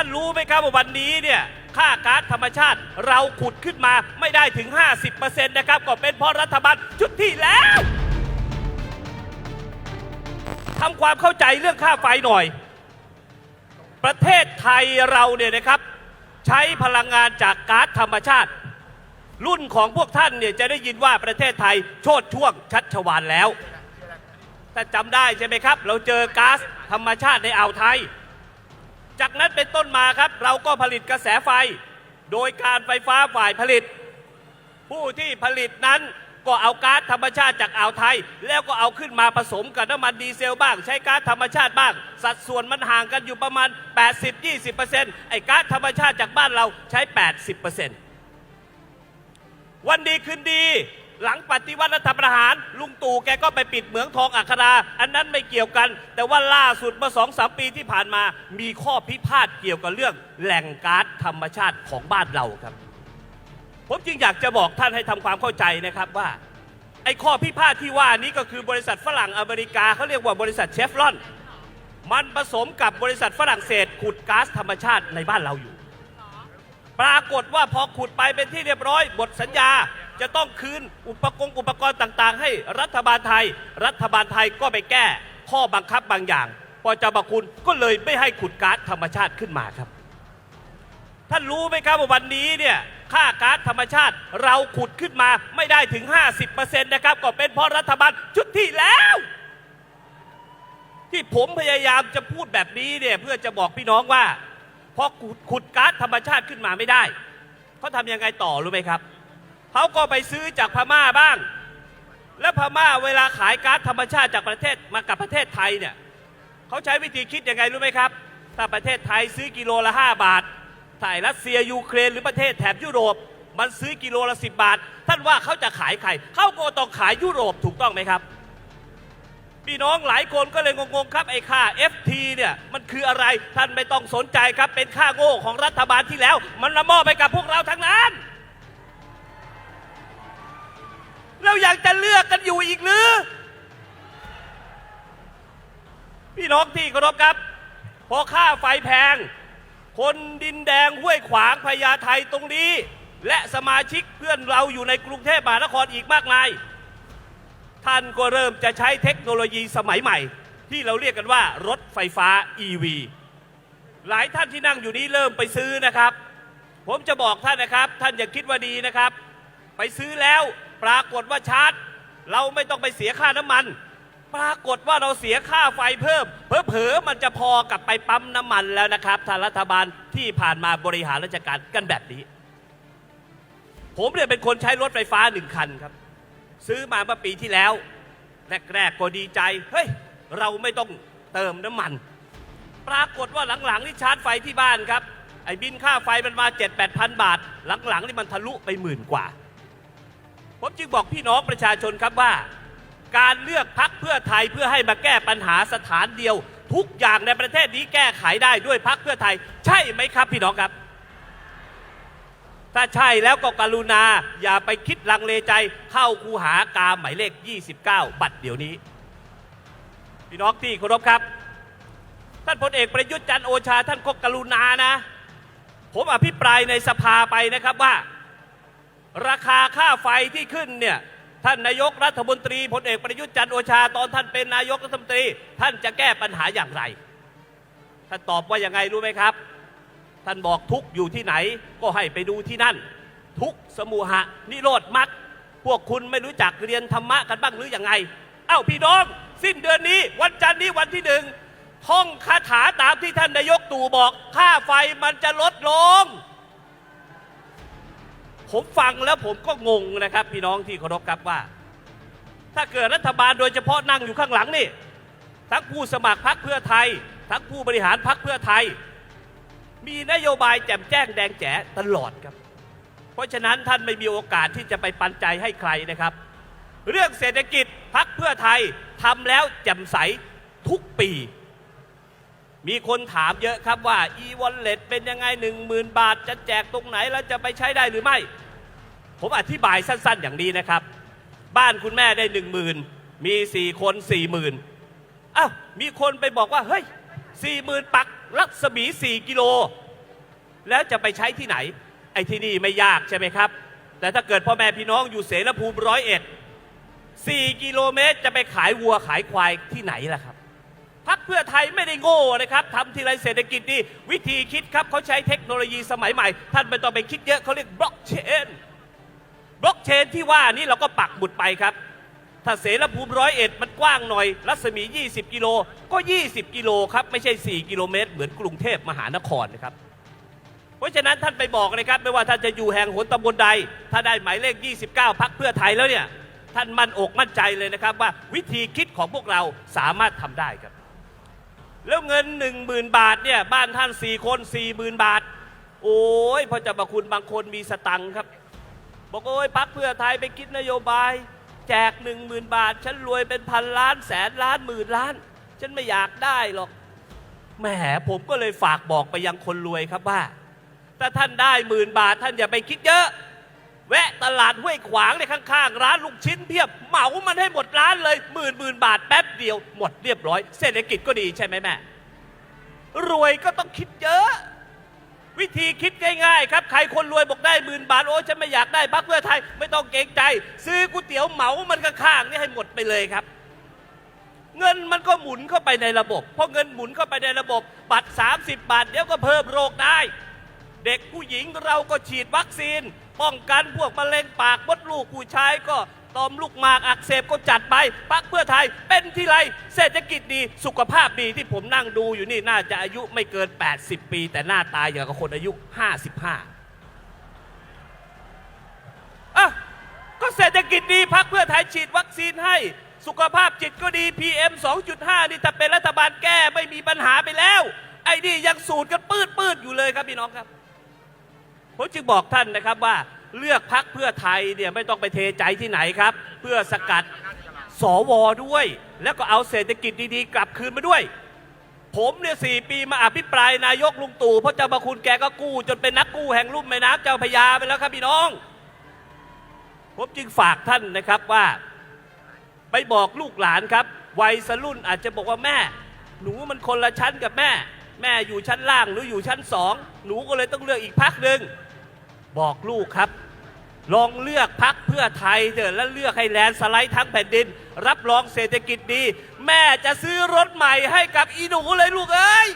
ท่านรู้ไหมครับว่าวันนี้เนี่ยค่าก๊าซธรรมชาติเราขุดขึ้นมาไม่ได้ถึง 50%นะครับก็เป็นเพราะรัฐบาลชุดที่แล้วทำความเข้าใจเรื่องค่าไฟหน่อย ประเทศไทยเราเนี่ยนะครับใช้พลังงานจากก๊าซธรรมชาติ รุ่นของพวกท่านเนี่ยจะได้ยินว่าประเทศไทยโชดช่วงชัชวานแล้ว ถ้าจำได้ใช่ไหมครับ เราเจอก๊าซธรรมชาติในอ่าวไทย จากนั้นเป็นต้นมาครับ เราก็ผลิตกระแสไฟ โดยการไฟฟ้าฝ่ายผลิต ผู้ที่ผลิตนั้นก็เอาก๊าซธรรมชาติจากอ่าวไทย แล้วก็เอาขึ้นมาผสมกับน้ำมันดีเซลบ้าง ใช้ก๊าซธรรมชาติบ้าง สัดส่วนมันห่างกันอยู่ประมาณ 80-20%ไอ้ก๊าซธรรมชาติจากบ้านเราใช้ 80%วันดีคืนดี หลังปฏิวัติรัฐประหาร ลุงตู่แกก็ไปปิดเหมืองทองอัครา อันนั้นไม่เกี่ยวกัน แต่ว่าล่าสุดเมื่อสองสามปีที่ผ่านมา มีข้อพิพาทเกี่ยวกับเรื่องแหล่งก๊าซธรรมชาติของบ้านเราครับ ผมจึงอยากจะบอกท่านให้ทำความเข้าใจนะครับว่า ไอ้ข้อพิพาทที่ว่านี้ก็คือบริษัทฝรั่งอเมริกาเขาเรียกว่าบริษัทเชฟรอน มันผสมกับบริษัทฝรั่งเศสขุดก๊าซธรรมชาติในบ้านเราอยู่ ปรากฏว่าพอขุดไปเป็นที่เรียบร้อยบทสัญญา จะต้องคืนอุปกรณ์อุปกรณ์ต่างๆ ให้รัฐบาลไทย รัฐบาลไทยก็ไปแก้ ข้อบังคับบางอย่างพอจบคุณก็เลยไม่ให้ขุดก๊าซธรรมชาติขึ้นมาครับ ท่านรู้ไหมครับว่าวันนี้เนี่ยค่าก๊าซธรรมชาติเราขุดขึ้นมาไม่ได้ถึง 50%นะครับก็เป็นเพราะรัฐบาลชุดที่แล้ว ที่ผมพยายามจะพูดแบบนี้เนี่ยเพื่อจะบอกพี่น้องว่าพอขุดก๊าซธรรมชาติขึ้นมาไม่ได้เขาทำยังไงต่อรู้ไหมครับ เขาก็ไปซื้อจากพม่าบ้าง และพม่าเวลาขายก๊าซธรรมชาติจากประเทศมากับประเทศไทยเนี่ยเขาใช้วิธีคิดยังไงรู้ไหมครับ ถ้าประเทศไทยซื้อกิโลละ 5 บาทถ้าไอ้รัสเซียยูเครนหรือประเทศแถบยุโรป มันซื้อกิโลละ 10 บาท ท่านว่าเขาจะขายใครเขาก็ต้องขายยุโรปถูกต้องไหมครับพี่น้องหลายคนก็เลยงงๆครับไอ้ค่า FT เนี่ยมันคืออะไรท่านไม่ต้องสนใจครับเป็นค่าโง่ของรัฐบาลที่แล้ว มันละมอบไปกับพวกเราทั้งนั้น เราอยากจะเลือกกันอยู่อีกหรือ พี่น้องที่เคารพครับ พอค่าไฟแพง คนดินแดงห้วยขวางพญาไทตรงนี้ และสมาชิกเพื่อนเราอยู่ในกรุงเทพมหานครอีกมากมาย ท่านก็เริ่มจะใช้เทคโนโลยีสมัยใหม่ ที่เราเรียกกันว่ารถไฟฟ้า EV หลายท่านที่นั่งอยู่นี้เริ่มไปซื้อนะครับ ผมจะบอกท่านนะครับ ท่านอย่าคิดว่าดีนะครับ ไปซื้อแล้ว ปรากฏว่าชาร์จ เราไม่ต้องไปเสียค่าน้ำมัน ปรากฏว่าเราเสียค่าไฟเพิ่มเผลอๆมันจะพอกับไปปั๊มน้ำมันแล้วนะครับทางรัฐบาลที่ผ่านมาบริหารราชการกันแบบนี้ ผมเนี่ยเป็นคนใช้รถไฟฟ้าหนึ่งคันครับ ซื้อมาเมื่อปีที่แล้ว แรกๆก็ดีใจเฮ้ยเราไม่ต้องเติมน้ำมัน ปรากฏว่าหลังๆนี่ชาร์จไฟที่บ้านครับไอ้บินค่าไฟมันมา 7 8 0 0 0 บาท หลังๆนี่มันทะลุไปหมื่นกว่า ผมจึงบอกพี่น้องประชาชนครับว่า การเลือกพักเพื่อไทยเพื่อให้มาแก้ปัญหาสถานเดียว ทุกอย่างในประเทศนี้แก้ไขได้ด้วยพักเพื่อไทย ใช่ไหมครับพี่น้องครับ ถ้าใช่แล้วก็กรุณาอย่าไปคิดลังเลใจเข้าคูหากาหมายเลข 29 บัตรเดี๋ยวนี้ พี่น้องที่เคารพครับ ท่านพลเอกประยุทธ์จันทร์โอชาท่านก็กรุณานะ ผมอภิปรายในสภาไปนะครับว่า ราคาค่าไฟที่ขึ้นเนี่ยท่านนายกรัฐมนตรีพลเอกประยุทธ์จันทร์โอชาตอนท่านเป็นนายกรัฐมนตรี ท่านจะแก้ปัญหาอย่างไร ท่านตอบว่ายังไงรู้ไหมครับ ท่านบอกทุกอยู่ที่ไหนก็ให้ไปดูที่นั่น ทุกสมุหะนิโรธมักพวกคุณไม่รู้จักเรียนธรรมะกันบ้างหรืออยังไง เอ้าพี่น้อง สิ้นเดือนนี้วันจันทร์นี้วันที่หนึ่งท่องคาถาตามที่ท่านนายกตู่บอกค่าไฟมันจะลดลง ผมฟังแล้วผมก็งงนะครับ พี่น้องที่เคารพครับว่า ถ้าเกิดรัฐบาลโดยเฉพาะนั่งอยู่ข้างหลังนี่ ทั้งผู้สมัครพรรคเพื่อไทย ทั้งผู้บริหารพรรคเพื่อไทย มีนโยบายแจ่มแจ้งแดงแจ๋ตลอดครับ เพราะฉะนั้นท่านไม่มีโอกาสที่จะไปปันใจให้ใครนะครับ เรื่องเศรษฐกิจพักเพื่อไทยทำแล้วแจ่มใสทุกปี มีคนถามเยอะครับว่า e-wallet เป็นยังไงหนึ่งหมื่นบาท จะแจกตรงไหน แล้วจะไปใช้ได้หรือไม่ ผมอธิบายสั้นๆ อย่างนี้นะครับ บ้านคุณแม่ได้หนึ่งหมื่นมีสี่คนสี่หมื่นอ้าวมีคนไปบอกว่า เฮ้ยสี่หมื่นปักรัศมีสี่กิโล แล้วจะไปใช้ที่ไหน ไอ้ที่นี่ไม่ยากใช่ไหมครับ แต่ถ้าเกิดพ่อแม่พี่น้องอยู่เสรภูมิร้อยเอ็ดสี่กิโลเมตรจะไปขายวัวขายควายที่ไหนล่ะครับ พักเพื่อไทยไม่ได้โง่นะครับทำทีไรเศรษฐกิจดีวิธีคิดครับเขาใช้เทคโนโลยีสมัยใหม่ ท่านไม่ต้องไปคิดเยอะเขาเรียกบล็อกเชนบล็อกเชนที่ว่านี้เราก็ปักหมุดไปครับ ถ้าเสรภูมิร้อยเอ็ดมันกว้างหน่อย รัศมี 20 กิโลก็ 20 กิโลครับ ไม่ใช่ 4 กิโลเมตร เหมือนกรุงเทพมหานครนะครับเพราะฉะนั้นท่านไปบอกเลยครับไม่ว่าท่านจะอยู่แห่งหนตำบลใด ถ้าได้หมายเลข 29 พักเพื่อไทยแล้วเนี่ย ท่านมั่นอกมั่นใจเลยนะครับว่าวิธีคิดของพวกเราสามารถทำได้ครับ แล้วเงิน1 0,000บาทเนี่ยบ้านท่าน4คน40,000บาท โอ้ยพอจะประคุณบางคนมีสตังค์ครับ บอกโอ้ยพักเพื่อไทยไปคิดนโยบาย แจก1 0,000บาท ฉันรวยเป็นพันล้านแสนล้านหมื่นล้าน ฉันไม่อยากได้หรอกแหมผมก็เลยฝากบอกไปยังคนรวยครับว่า ถ้าท่านได้หมื่นบาท ท่านอย่าไปคิดเยอะ แวะตลาดห้วยขวางในข้างๆ ร้านลูกชิ้นเพียบเหมามันให้หมดร้านเลยหมื่นหมื่นบาทแป๊บเดียวหมดเรียบร้อย เศรษฐกิจก็ดีใช่ไหมแม่ รวยก็ต้องคิดเยอะ วิธีคิดง่ายๆครับ ใครคนรวยบอกได้หมื่นบาท โอ้ฉันไม่อยากได้พักเพื่อไทย ไม่ต้องเกรงใจ ซื้อก๋วยเตี๋ยวเหมามันข้างๆนี่ให้หมดไปเลยครับเงินมันก็หมุนเข้าไปในระบบ เพอเงินหมุนเข้าไปในระบบ บัตร 30 บาท เดี๋ยวก็เพิ่มโรคได้ เด็กผู้หญิงเราก็ฉีดวัคซีน ป้องกันพวกมะเร็งปากมดลูกผู้ชายก็ตอมลูกหมากอักเสบก็จัดไปพักเพื่อไทยเป็นที่ไรเศรษฐกิจดีสุขภาพดีที่ผมนั่งดูอยู่นี่น่าจะอายุไม่เกิน 80 ปี แต่หน้าตาอย่างกับคนอายุ 55อะก็เศรษฐกิจดีพักเพื่อไทยฉีดวัคซีนให้ สุขภาพจิตก็ดี PM 2.5 นี่ถ้าเป็นรัฐบาลแก้ไม่มีปัญหาไปแล้ว ไอ้นี่ยังสูตรกันปืดปืดอยู่เลยครับพี่น้องครับ ผมจึงบอกท่านนะครับว่าเลือกพักเพื่อไทยเนี่ยไม่ต้องไปเทใจที่ไหนครับ เพื่อสกัดสวด้วย แล้วก็เอาเศรษฐกิจดีๆ กลับคืนมาด้วย ผมเนี่ยสี่ปีมาอภิปรายนายกลุงตู่เพราะเจ้าพระคุณแกก็กู้ จนเป็นนักกู้แห่งลุ่มแม่น้ำเจ้าพยาไปแล้วครับพี่น้อง ผมจึงฝากท่านนะครับว่า ไปบอกลูกหลานครับวัยสรุ่นอาจจะบอกว่าแม่ หนูมันคนละชั้นกับแม่ แม่อยู่ชั้นล่างหรืออยู่ชั้นสองหนูก็เลยต้องเลือกอีกพักหนึ่งบอกลูกครับ ลองเลือกพักเพื่อไทยเถอะแล้วเลือกให้แลนสไลด์ทั้งแผ่นดิน รับรองเศรษฐกิจดี แม่จะซื้อรถใหม่ให้กับอีหนูเลยลูกเอ้ย